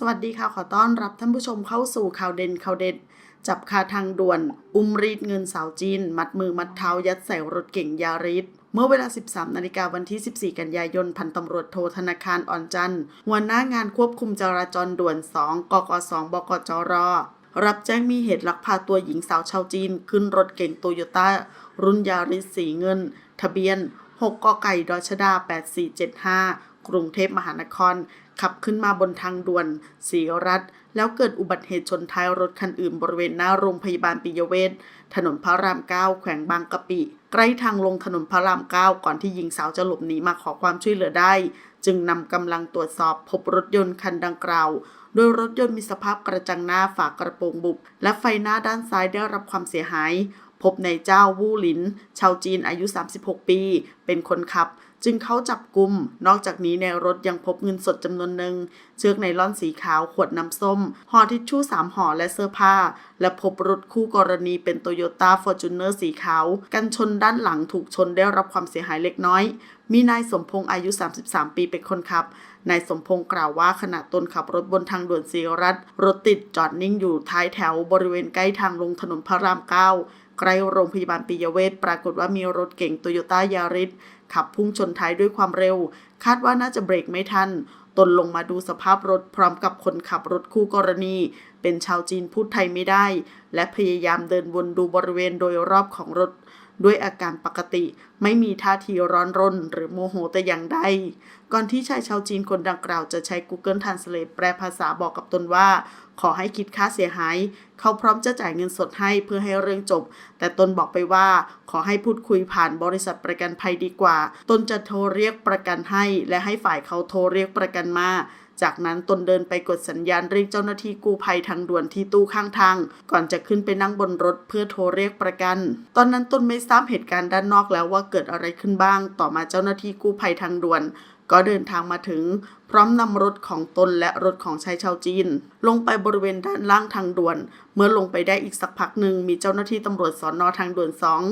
สวัสดีค่ะ ขอต้อนรับท่านผู้ชมเข้าสู่ข่าวเด่นข่าวเด็ด จับคาทางด่วน อุ้มรีดเงินสาวจีน มัดมือมัดเท้ายัดใส่รถเก่งยาริสเมื่อเวลา 13 นาฬิกาวันที่ 14 กันยายน พันตำรวจโทธนาคารอ่อนจันทร์หัวหน้างานควบคุมจราจรด่วน 2 กก 2 บกจร รับแจ้งมีเหตุลักพาตัวหญิงสาวชาวจีน ขึ้นรถเก่งโตโยต้ารุ่นยาริสสีเงิน ทะเบียน 6 กไก่ดชดา 8475 กรุงเทพมหานคร ขับขึ้นมาบนทางด่วนสีรัฐ แล้วเกิดอุบัติเหตุชนท้ายรถคันอื่นบริเวณหน้าโรงพยาบาลปิยเวชถนนพระราม9แขวงบางกะปิ ใกล้ทางลงถนนพระราม9ก่อนที่หญิงสาวจะหลบหนีมาขอความช่วยเหลือได้ จึงนำกำลังตรวจสอบพบรถยนต์คันดังกล่าว โดยรถยนต์มีสภาพกระจังหน้าฝากระโปรงบุบ และไฟหน้าด้านซ้ายได้รับความเสียหาย พบในเจ้าวู่หลิน ชาวจีนอายุ 36 ปี เป็นคนขับ จึงเข้าจับกลุ่ม นอกจากนี้ในรถยังพบเงินสดจำนวนหนึ่ง เชือกไนล่อนสีขาวขวดน้ำส้ม ห่อทิชชู่สามห่อและเสื้อผ้า และพบรถคู่กรณีเป็นโตโยต้าฟอร์จูเนอร์สีขาว กันชนด้านหลังถูกชนได้รับความเสียหายเล็กน้อย มีนายสมพงษ์อายุ 33 ปีเป็นคนขับ นายสมพงษ์กล่าวว่าขณะตนขับรถบนทางด่วนสีรัฐรถติดจอดนิ่งอยู่ท้ายแถวบริเวณใกล้ทางลงถนนพระราม9 ใกล้โรงพยาบาลปิยเวชปรากฏว่ามีรถเก่งโตโยต้ายาริสขับพุ่งชนท้ายด้วยความเร็ว คาดว่าน่าจะเบรกไม่ทัน ตนลงมาดูสภาพรถพร้อมกับคนขับรถคู่กรณี เป็นชาวจีนพูดไทยไม่ได้ และพยายามเดินวนดูบริเวณโดยรอบของรถ ด้วยอาการปกติ ไม่มีท่าทีร้อนรนหรือโมโหแต่อย่างใด ก่อนที่ชายชาวจีนคนดังกล่าวจะใช้ Google Translate แปลภาษาบอกกับตนว่า ขอให้คิดค่าเสียหาย เขาพร้อมจะจ่ายเงินสดให้เพื่อให้เรื่องจบ แต่ตนบอกไปว่า ขอให้พูดคุยผ่านบริษัทประกันภัยดีกว่า ตนจะโทรเรียกประกันให้ และให้ฝ่ายเขาโทรเรียกประกันมาจากนั้นตนเดินไปกดสัญญาณเรียกเจ้าหน้าที่กู้ภัยทางด่วนที่ตู้ข้างทาง ก่อนจะขึ้นไปนั่งบนรถเพื่อโทรเรียกประกัน ตอนนั้นตนไม่ทราบเหตุการณ์ด้านนอกแล้วว่าเกิดอะไรขึ้นบ้าง ต่อมาเจ้าหน้าที่กู้ภัยทางด่วน ก็เดินทางมาถึง พร้อมนำรถของตนและรถของชายชาวจีน ลงไปบริเวณด้านล่างทางด่วน เมื่อลงไปได้อีกสักพักหนึ่งมีเจ้าหน้าที่ตำรวจสอนอทางด่วนสอง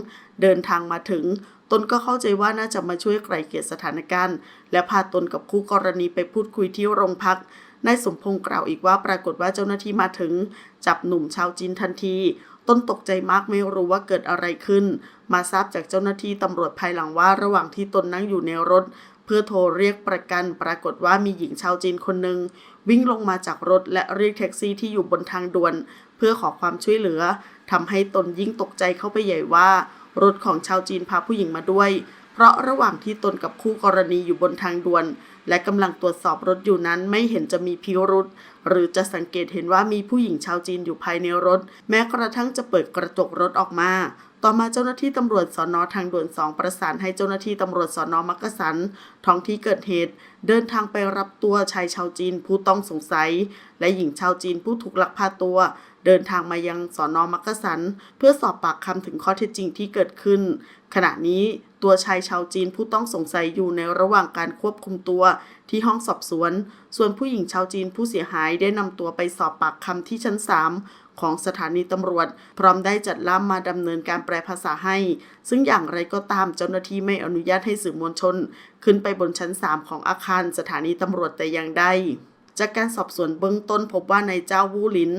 เดินทางมาถึงตนก็เข้าใจว่าน่าจะมาช่วยไกล่เกลี่ยสถานการณ์ และพาตนกับคู่กรณีไปพูดคุยที่โรงพัก นายสมพงษ์กล่าวอีกว่าปรากฏว่าเจ้าหน้าที่มาถึง จับหนุ่มชาวจีนทันที ต้นตกใจมากไม่รู้ว่าเกิดอะไรขึ้น มาทราบจากเจ้าหน้าที่ตำรวจภายหลังว่าระหว่างที่ตนนั่งอยู่ในรถ เพื่อโทรเรียกประกัน ปรากฏว่ามีหญิงชาวจีนคนหนึ่งวิ่งลงมาจากรถและเรียกแท็กซี่ที่อยู่บนทางด่วน เพื่อขอความช่วยเหลือทำให้ตนยิ่งตกใจเข้าไปใหญ่ว่ารถของชาวจีนพาผู้หญิงมาด้วย เพราะระหว่างที่ตนกับคู่กรณีอยู่บนทางด่วน และกำลังตรวจสอบรถอยู่นั้นไม่เห็นจะมีพิรุษหรือจะสังเกตเห็นว่ามีผู้หญิงชาวจีนอยู่ภายในรถ แม้กระทั่งจะเปิดกระจกรถออกมา ต่อมาเจ้าหน้าที่ตำรวจสอนอทางด่วนสองประสานให้เจ้าหน้าที่ตำรวจสอนอมักกะสันท้องที่เกิดเหตุ เดินทางไปรับตัวชายชาวจีนผู้ต้องสงสัย และหญิงชาวจีนผู้ถูกลักพาตัว เดินทางมายังสอนอมักกะสัน เพื่อสอบปากคำถึงข้อเท็จจริงที่เกิดขึ้น ขณะนี้ตัวชายชาวจีนผู้ต้องสงสัยอยู่ในระหว่างการควบคุมตัวที่ห้องสอบสวน ส่วนผู้หญิงชาวจีนผู้เสียหายได้นำตัวไปสอบปากคำที่ชั้น 3 ของสถานีตำรวจ พร้อมได้จัดล่ามมาดำเนินการแปลภาษาให้ ซึ่งอย่างไรก็ตามเจ้าหน้าที่ไม่อนุญาตให้สื่อมวลชน ขึ้นไปบนชั้น 3 ของอาคารสถานีตำรวจแต่อย่างใด จากการสอบสวนเบื้องต้นพบว่านายเจ้าวูหลิน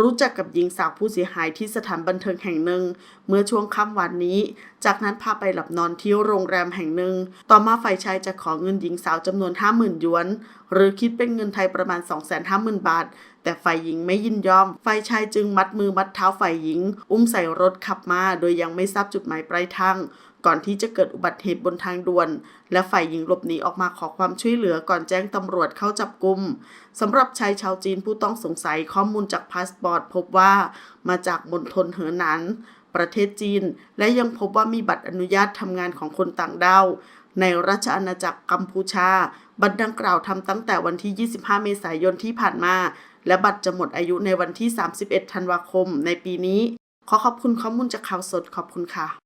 รู้จักกับหญิงสาวผู้เสียหายที่สถานบันเทิงแห่งหนึ่ง เมื่อช่วงค่ำวันนี้ จากนั้นพาไปหลับนอนที่โรงแรมแห่งหนึ่ง ต่อมาฝ่ายชายจะขอเงินหญิงสาวจำนวน 50,000หยวน หรือคิดเป็นเงินไทยประมาณ 250,000 บาท แต่ฝ่ายหญิงไม่ยินยอม ฝ่ายชายจึงมัดมือมัดเท้าฝ่ายหญิง อุ้มใส่รถขับมา โดยยังไม่ทราบจุดหมายปลายทาง ก่อนที่จะเกิดอุบัติเหตุบนทางด่วน และฝ่ายหญิงหลบหนีออกมาขอความช่วยเหลือก่อนแจ้งตำรวจเข้าจับกุมสำหรับชายชาวจีนผู้ต้องสงสัยข้อมูลจากพาสปอร์ตพบว่ามาจากมณฑลเหอหนานประเทศจีน และยังพบว่ามีบัตรอนุญาตทำงานของคนต่างด้าวในราชอาณาจักรกัมพูชา บัตรดังกล่าวทำตั้งแต่วันที่ 25 เมษายนที่ผ่านมา และบัตรจะหมดอายุในวันที่ 31 ธันวาคมในปีนี้ ขอขอบคุณข้อมูลจากข่าวสดขอบคุณค่ะ